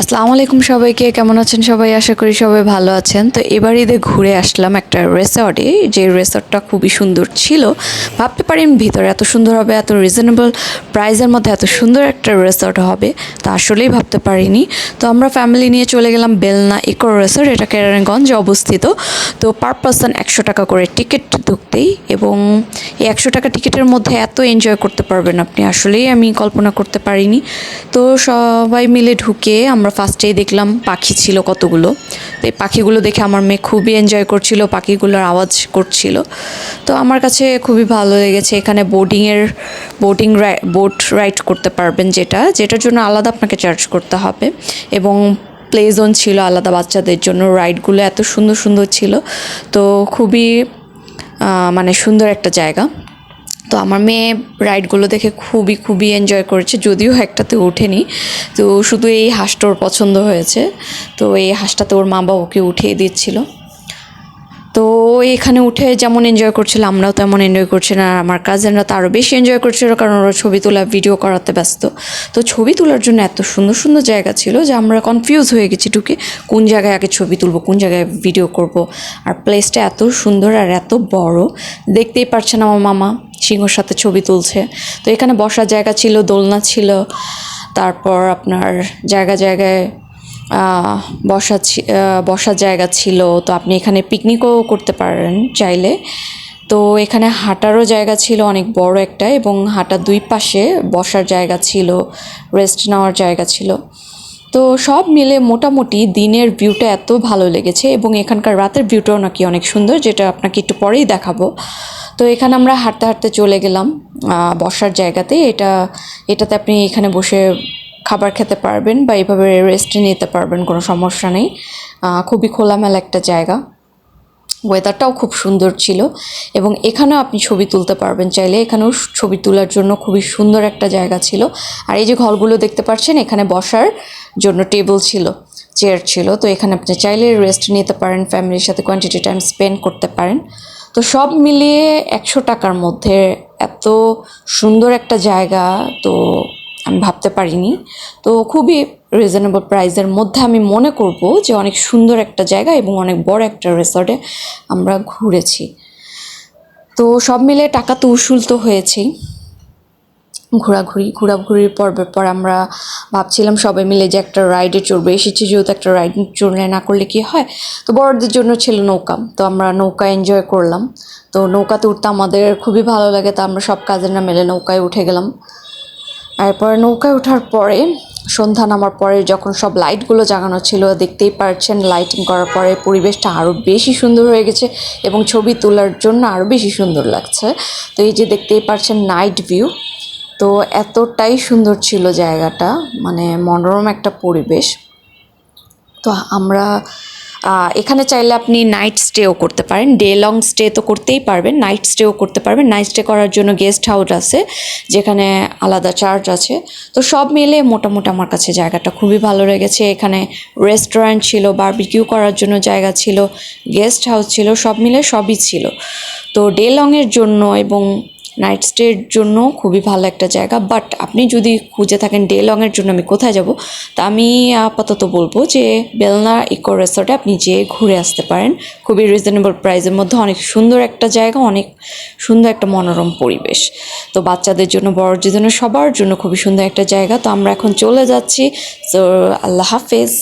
আসসালামু আলাইকুম সবাইকে, কেমন আছেন সবাই? আশা করি সবাই ভালো আছেন। তো এবার ঈদে ঘুরে আসলাম একটা রেসর্টে যে রেসর্টটা খুবই সুন্দর ছিল। ভাবতে পারেন ভিতরে এত সুন্দর হবে, এত রিজনেবল প্রাইসের মধ্যে এত সুন্দর একটা রেসর্ট হবে, তা আসলেই ভাবতে পারিনি। তো আমরা ফ্যামিলি নিয়ে চলে গেলাম বেলনা ইকো রেসর্ট এটা কেরানীগঞ্জে অবস্থিত। তো পার পার্সন একশো টাকা করে টিকিট ঢুকতেই এবং এই একশো টাকা টিকিটের মধ্যে এত এনজয় করতে পারবেন আপনি, আসলেই আমি কল্পনা করতে পারিনি। তো সবাই মিলে ঢুকে আমরা ফার্স্টেই দেখলাম পাখি ছিল কতগুলো। তো এই পাখিগুলো দেখে আমার মেয়ে খুবই এনজয় করছিল, পাখিগুলোর আওয়াজ করছিল। তো আমার কাছে খুবই ভালো লেগেছে, এখানে বোটিংয়ের বোটিং বোট রাইড করতে পারবেন যেটা, যেটার জন্য আলাদা আপনাকে চার্জ করতে হবে। এবং প্লে জোন ছিল আলাদা বাচ্চাদের জন্য রাইডগুলো এত সুন্দর সুন্দর ছিল। তো খুবই মানে সুন্দর একটা জায়গা। তো আমার মেয়ে রাইডগুলো দেখে খুবই খুবই এনজয় করেছে, যদিও একটাতে ওঠেনি। তো শুধু এই হাঁসটা ওর পছন্দ হয়েছে। তো এই হাঁসটাতে ওর মা বাবাকে উঠিয়ে দিচ্ছিল। তো এখানে উঠে যেমন এনজয় করছিল, আমরাও তেমন এনজয় করছিলাম আর আমার কাজিনরা তো আরও বেশি এনজয় করছিল, কারণ ওরা ছবি তোলা ভিডিও করাতে ব্যস্ত। তো ছবি তোলার জন্য এত সুন্দর সুন্দর জায়গা ছিল যে আমরা কনফিউজ হয়ে গেছি ঢুকে, কোন জায়গায় আগে ছবি তুলবো, কোন জায়গায় ভিডিও করব। আর প্লেসটা এত সুন্দর আর এত বড়, দেখতেই পারছেন আমার মামা। সিংহর সাথে ছবি তুলছে। তো এখানে বসার জায়গা ছিল, দোলনা ছিল। তারপর আপনার জায়গা জায়গায় বসা বসার জায়গা ছিল। তো আপনি এখানে পিকনিকও করতে পারেন চাইলে। তো এখানে হাঁটারও জায়গা ছিল, অনেক বড় একটা, এবং হাঁটার দুই পাশে বসার জায়গা ছিল রেস্ট নেওয়ার জায়গা ছিল। তো সব মিলে মোটামুটি দিনের ভিউটা এত ভালো লেগেছে, এবং এখানকার রাতের ভিউটাও নাকি অনেক সুন্দর, যেটা আপনাকে একটু পরেই দেখাবো। তো এখানে আমরা হাঁটতে হাঁটতে চলে গেলাম বসার জায়গাতে। এটা, এটাতে আপনি এখানে বসে খাবার খেতে পারবেন বা এইভাবে রেস্ট নিতে পারবেন, কোনো সমস্যা নেই। খুবই খোলামেলা একটা জায়গা। ওয়েদারটাও খুব সুন্দর ছিল এবং এখানেও আপনি ছবি তুলতে পারবেন। চাইলে এখানেও ছবি তোলার জন্য খুবই সুন্দর একটা জায়গা ছিল। আর এই যে ঘরগুলো দেখতে পাচ্ছেন, এখানে বসার জন্য টেবিল ছিল, চেয়ার ছিল। তো এখানে আপনি চাইলে রেস্ট নিতে পারেন ফ্যামিলির সাথে কোয়ান্টিটি টাইম স্পেন্ড করতে পারেন। তো সব মিলিয়ে একশো টাকার মধ্যে এত সুন্দর একটা জায়গা তো আমি ভাবতে পারিনি। তো খুবই রিজনেবল প্রাইসের মধ্যে আমি মনে করব যে অনেক সুন্দর একটা জায়গা এবং অনেক বড় একটা রিসর্টে আমরা ঘুরেছি। তো সব মিলে টাকা তো উসুল তো হয়েছেই। ঘোরাঘুরি, ঘোরাঘুরির পর্বের পর আমরা ভাবছিলাম সবাই মিলে যে একটা রাইডে চড়বে। এসেছি যেহেতু একটা রাইড চড়লে না করলে কি হয়? তো বড়দের জন্য ছিল নৌকা। তো আমরা নৌকা এনজয় করলাম। তো নৌকাতে উঠতে আমাদের খুবই ভালো লাগে, তো আমরা সব কাজের না মেলে নৌকায় উঠে গেলাম। এরপর নৌকায় ওঠার পরে, সন্ধ্যা নামার পরে যখন সব লাইটগুলো জাগানো ছিল, দেখতেই পারছেন লাইটিং করার পরে পরিবেশটা আরও বেশি সুন্দর হয়ে গেছে এবং ছবি তোলার জন্য আরও বেশি সুন্দর লাগছে। তো এই যে দেখতেই পারছেন নাইট ভিউ তো এতটাই সুন্দর ছিল জায়গাটা মানে মনোরম একটা পরিবেশ। তো আমরা এখানে চাইলে আপনি নাইট স্টেও করতে পারেন। ডে লং স্টে তো করতেই পারবেন নাইট স্টেও করতে পারবেন। নাইট স্টে করার জন্য গেস্ট হাউস আছে, যেখানে আলাদা চার্জ আছে। তো সব মিলে মোটামুটি আমার কাছে জায়গাটা খুবই ভালো লেগেছে। এখানে রেস্টুরেন্ট ছিল বারবিকিউ করার জন্য জায়গা ছিল গেস্ট হাউস ছিল, সব মিলে সবই ছিল। তো ডে লংয়ের জন্য এবং নাইট স্টের জন্য খুবই ভালো একটা জায়গা বাট আপনি যদি খুঁজে থাকেন ডে লংয়ের জন্য আমি কোথায় যাব, তা আমি আপাতত বলব যে বেলনা ইকো রেসর্টে আপনি যেয়ে ঘুরে আসতে পারেন। খুবই রিজনেবল প্রাইসের মধ্যে অনেক সুন্দর একটা জায়গা, অনেক সুন্দর একটা মনোরম পরিবেশ। তো বাচ্চাদের জন্য, বড়দের জন্য, সবার জন্য খুবই সুন্দর একটা জায়গা। তো আমরা এখন চলে যাচ্ছি। তো আল্লাহ হাফেজ।